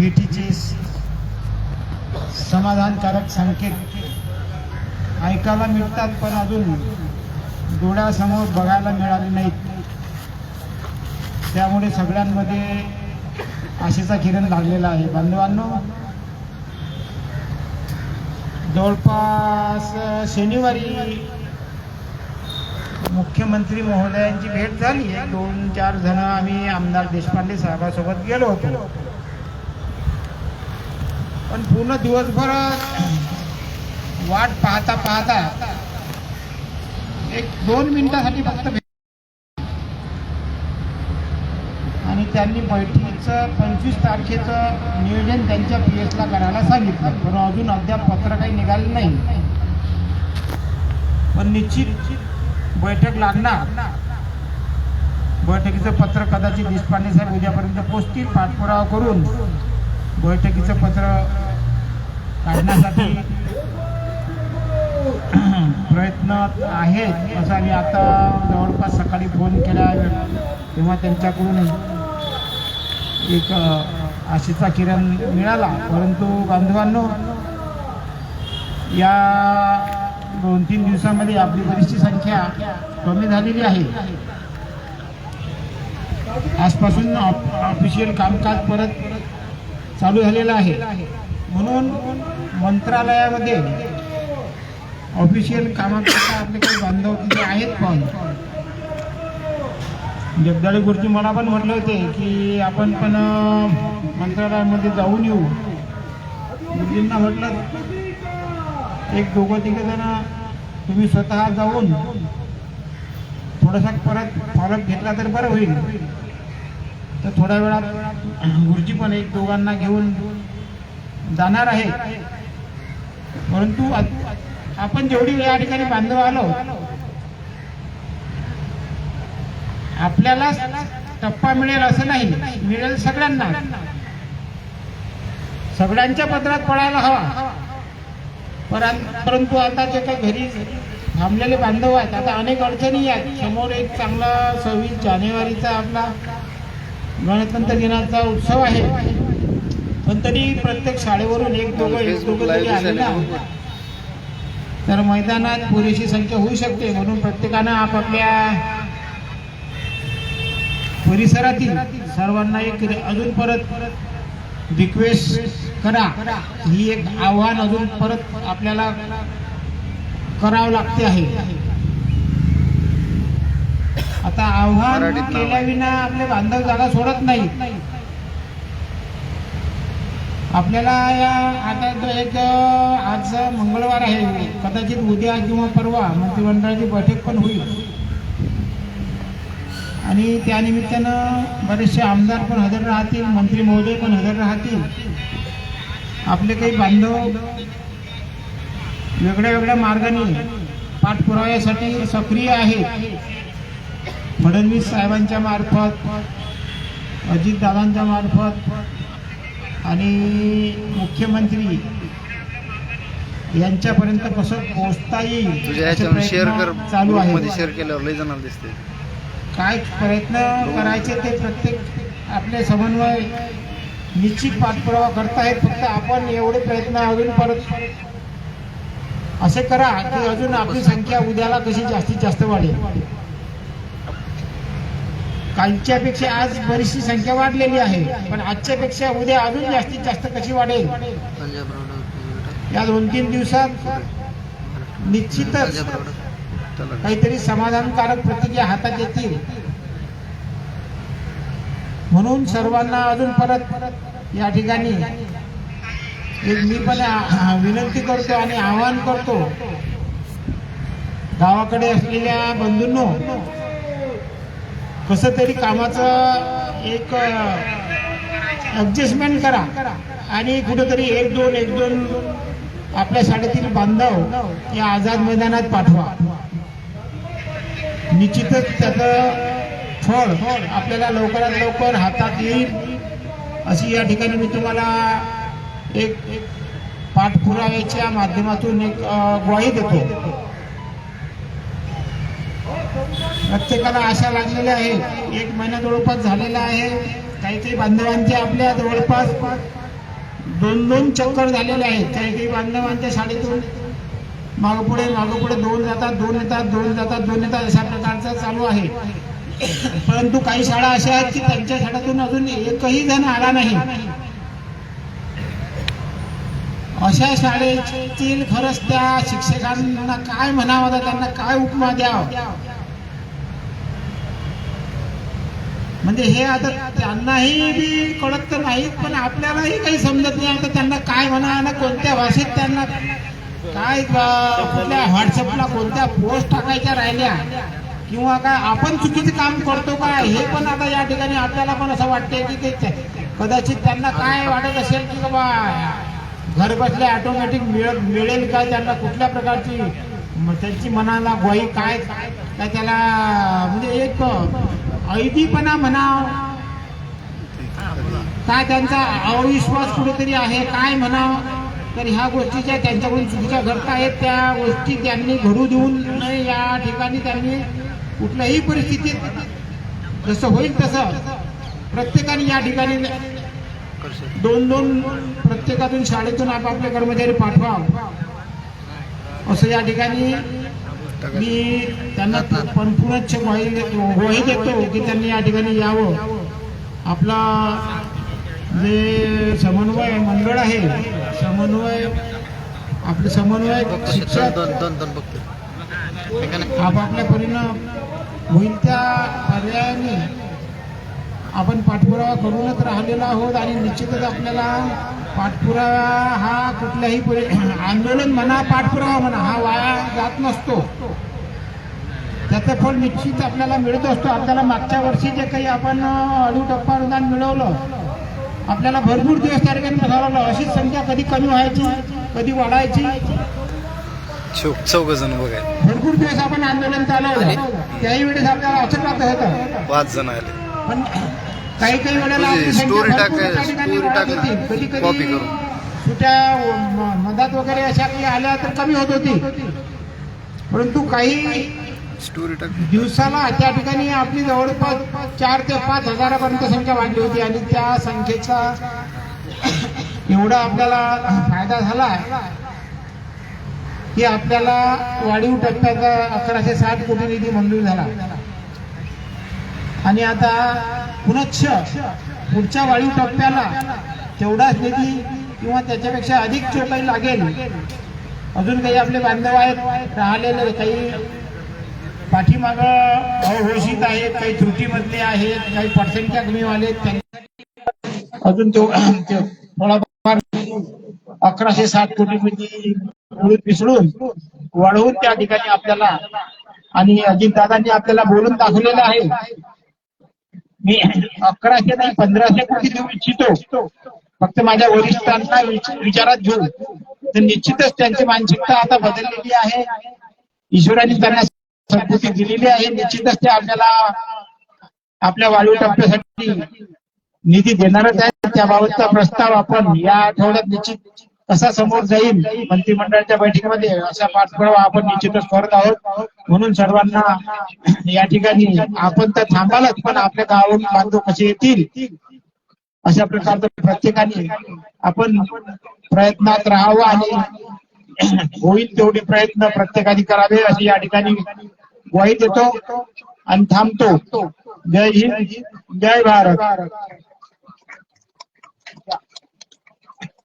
भेटीचे समाधानकारक संकेत. ऐकायला मिळतात पण अजून डोळ्यासमोर बघायला मिळाले नाहीत. त्यामुळे सगळ्यांमध्ये आशेचा किरण लागलेला आहे. बांधवांनो जवळपास शनिवारी मुख्यमंत्री महोदयांची भेट झाली. दोन चार जण आम्ही आमदार देशपांडे साहेबासोबत गेलो होतो. पण पूर्ण दिवसभर वाट पाहता पाहता एक दोन मिनिटासाठी फक्त भेट आणि त्यांनी बैठकीचं पंचवीस तारखेचं नियोजन त्यांच्या पी एसला करायला सांगितलं. पण अजून अद्याप पत्र काही निघालं नाही. पण निश्चित बैठक लागणार. बैठकीचं पत्र कदाचित देशपांडे साहेब उद्यापर्यंत पोचतील. पाठपुरावा करून बैठकीचं पत्र काढण्यासाठी प्रयत्न आहेत असं आम्ही आता जवळपास सकाळी फोन केला तेव्हा त्यांच्याकडून एक आशेचा किरण मिळाला. परंतु बांधवांनो या दोन तीन दिवसामध्ये आपली बरीचशी संख्या कमी झालेली आहे. आजपासून ऑफिशियल कामकाज परत चालू झालेलं आहे. म्हणून मंत्रालयामध्ये ऑफिशियल कामाकरता आपले काही बांधव तिथे आहेत पण. जगदाळे गुरुजी मला पण म्हटले होते की आपण पण मंत्रालयामध्ये जाऊन येऊ. गुरुजींना म्हटलं एक दोघं तिघं जण तुम्ही स्वतः जाऊन थोडासा परत फॉलोअप घेतला तर बरं होईल. तर थोड्या वेळात गुरुजी पण एक दोघांना घेऊन जाणार आहे. परंतु आपण जेवढी या ठिकाणी बांधव आलो आपल्याला टप्पा मिळेल असं नाही मिळेल सगळ्यांना. सगळ्यांच्या पत्रात पडायला हवा. परंतु आता जे काही घरी थांबलेले बांधव आहेत आता अनेक अडचणी आहेत. समोर एक चांगला सव्वीस जानेवारीचा आपला गणतंत्र दिनाचा उत्सव आहे. पण तरी प्रत्येक शाळेवरून एक दोघं एक दोघं जरी आले ना तर मैदानात पुरेशी संख्या होऊ शकते म्हणून प्रत्येकानं आपापल्या परिसरातील सर्वांना एक अजून परत रिक्वेस्ट करा. ही एक आव्हान अजून परत आपल्याला करावं लागते आहे. आता आव्हान. केल्याविना आपले बांधव जागा सोडत नाही. आपल्याला या आता एक आज मंगळवार आहे. कदाचित उद्या किंवा परवा मंत्रिमंडळाची बैठक पण होईल. आणि त्यानिमित्तानं बरेचसे आमदार पण हजर राहतील मंत्री महोदय पण हजर राहतील. आपले काही बांधव वेगळ्या वेगळ्या मार्गाने पाठपुराव्यासाठी सक्रिय आहेत. फडणवीस साहेबांच्या मार्फत अजितदादांच्या मार्फत आणि मुख्यमंत्री यांच्यापर्यंत कसं पोहोचता येईल शेअर चालू आहे शेअर केल्यावर दिसते. काय प्रयत्न करायचे ते प्रत्येक आपले समन्वय निश्चित पाठपुरावा करतायत फक्त आपण एवढे प्रयत्न अजून परत असे करा की अजून आपली संख्या उद्याला कशी जास्तीत जास्त वाढेल. कालच्यापेक्षा आज बरीचशी संख्या वाढलेली आहे. पण आजच्यापेक्षा उद्या अजून जास्तीत जास्त कशी वाढेल? या दोन तीन दिवसात निश्चितच काहीतरी समाधानकारक प्रतिक्रिया हातात येतील. म्हणून सर्वांना अजून परत या ठिकाणी एक मी पण विनंती करतो आणि आवाहन करतो. गावाकडे असलेल्या बंधूंनो कसं तरी कामाचं एक ऍडजस्टमेंट करा. आणि कुठंतरी एक दोन एक दोन आपल्या शाळेतील बांधव या आझाद मैदानात पाठवा. निश्चितच त्याचं फळ आपल्याला लवकरात लवकर हातात येईल. अशी या ठिकाणी मी तुम्हाला एक पाठपुराव्याच्या माध्यमातून एक ग्वाही देतो. प्रत्येकाला आशा लागलेल्या आहे. एक महिना जवळपास झालेला आहे. काही काही बांधवांचे आपल्या जवळपास दोन दोन चक्कर झालेले आहेत. काही काही बांधवांच्या शाळेतून मागपुढे मागपुढे दोन जातात दोन येतात दोन जातात दोन येतात अशा प्रकारचं चालू आहे. परंतु काही शाळा अशा आहेत की त्यांच्या शाळेतून अजून एकही जण आला नाही. अशा शाळेतील खरंच त्या शिक्षकांना काय म्हणावं त्यांना काय उपमा द्यावं? म्हणजे हे आता त्यांनाही बी कळत तर नाहीत पण आपल्यालाही काही समजत नाही. आता त्यांना काय म्हणा आणि कोणत्या भाषेत त्यांना काय कुठल्या व्हॉट्सअपला कोणत्या पोस्ट टाकायच्या राहिल्या? किंवा काय आपण चुकीचं काम करतो का? हे पण आता या ठिकाणी आपल्याला पण असं वाटते की ते कदाचित त्यांना काय वाटत असेल की बाबा घर बसल्या ऑटोमॅटिक मिळ मिळेल काय त्यांना कुठल्या प्रकारची त्यांची मनाला गोई काय काय त्याला म्हणजे एक ऐदीपणा म्हणाव काय त्यांचा अविश्वास कुठेतरी आहे काय म्हणाव तर ह्या गोष्टी ज्या त्यांच्याकडून चुकीच्या घडत आहेत. त्या गोष्टी त्यांनी घडू देऊन नये. या ठिकाणी त्यांनी कुठल्याही परिस्थितीत जसं होईल तसं प्रत्येकाने या ठिकाणी दोन दोन प्रत्येकातून शाळेतून आपापले कर्मचारी पाठवा. असं या ठिकाणी मी त्यांना पण ग्वाही देतो ग्वाही देतो की त्यांनी या ठिकाणी यावं. आपला जे समन्वय मंडळ आहे समन्वय आपले समन्वय शिक्षक आपापल्या परीनं होईल त्या पर्यायाने आपण पाठपुरावा करूनच राहिलेलो आहोत आणि निश्चितच आपल्याला पाठपुरावा हा कुठल्याही परि आंदोलन म्हणा पाठपुरावा म्हणा हा वाया जात नसतो. त्याचं फळ निश्चित आपल्याला मिळत असतो. आपल्याला मागच्या वर्षी जे काही आपण अडू टप्पा अनुदान मिळवलं आपल्याला भरपूर दिवस त्या ठिकाणी अशीच संख्या कधी कमी व्हायची कधी वाढायची? चौघ जण भरपूर दिवस आपण आंदोलन चालवलं. त्याही वेळेस आपल्याला असं प्राप्त होतं पाच जण आले. पण काही काही वेळेला. होती. कधी कधी. सुट्या म- मधात वगैरे अशा काही आल्या तर कमी होत होती. परंतु काही स्टोरी टाक. दिवसाला त्या ठिकाणी आपली जवळपास चार ते पाच हजारापर्यंत संख्या वाढली होती आणि त्या संख्येचा एवढा आपल्याला फायदा झाला की आपल्याला वाढीव टप्प्याचा अकराशे साठ कोटी निधी मंजूर झाला. आणि आता पुनच्छ पुढच्या वाढीव टप्प्याला तेवढाच निधी किंवा त्याच्यापेक्षा अधिक चोपाई लागेल. अजून काही आपले बांधव आहेत राहिलेले काही पाठीमाग अघोषित आहेत काही त्रुटीमधले आहेत काही पर्सेंटच्या कमी वाले त्यांच्यासाठी अजून तो थोडाफार अकराशे साठ कोटी मिसळून वाढवून त्या ठिकाणी आपल्याला आणि अजितदादांनी आपल्याला बोलून दाखवलेलं आहे. मी अकराशे नाही पंधराशे कोटी देऊ इच्छितो. फक्त माझ्या वरिष्ठांना विचारात घेऊन. तर निश्चितच त्यांची मानसिकता आता बदललेली आहे. ईश्वराने त्यांना संस्कृती दिलेली आहे निश्चितच ते आपल्याला आपल्या वाढीव टप्प्यासाठी निधी देणारच आहे. त्याबाबतचा प्रस्ताव आपण या आठवड्यात निश्चित कसा समोर जाईल मंत्रिमंडळाच्या बैठकीमध्ये असा पाठपुरावा आपण निश्चितच करत आहोत. म्हणून सर्वांना या ठिकाणी आपण तर थांबालच पण आपल्या गावावरून बांधव कसे येतील अशा प्रकारचं प्रत्येकाने आपण प्रयत्नात राहावं आणि होईल तेवढे प्रयत्न प्रत्येकाने करावे अशी या ठिकाणी ग्वाही देतो आणि थांबतो. जय हिंद जय भारत.